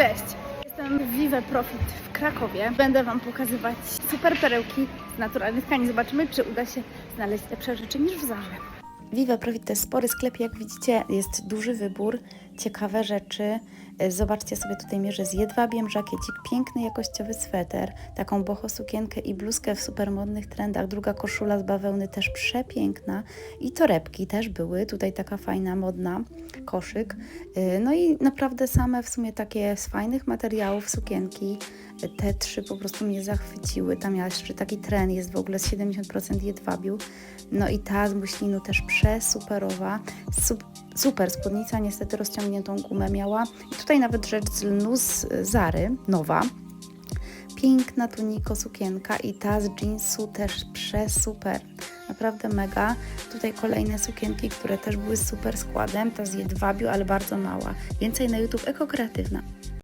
Cześć! Jestem w Vive Profit w Krakowie. Będę Wam pokazywać super perełki z naturalnych tkanin. Zobaczymy, czy uda się znaleźć lepsze rzeczy niż w Zarze. Vive Profit to spory sklep, jak widzicie jest duży wybór, ciekawe rzeczy. E, Zobaczcie sobie tutaj mierzę z jedwabiem, żakiecik, piękny jakościowy sweter, taką boho sukienkę i bluzkę w supermodnych trendach, druga koszula z bawełny też przepiękna i torebki też były, tutaj taka fajna, modna, koszyk. E, No i naprawdę same w sumie takie z fajnych materiałów sukienki, E, te trzy po prostu mnie zachwyciły. Tam jeszcze taki tren jest w ogóle z 70% jedwabiu. No i ta z muślinu też przesuperowa. Sup, super spódnica, niestety rozciągniętą gumę miała. I tutaj nawet rzecz z lnu z Zary, nowa. Piękna tuniko sukienka i ta z jeansu też przesuper. Naprawdę mega. Tutaj kolejne sukienki, które też były super składem. Ta z jedwabiu, ale bardzo mała. Więcej na YouTube ekokreatywna.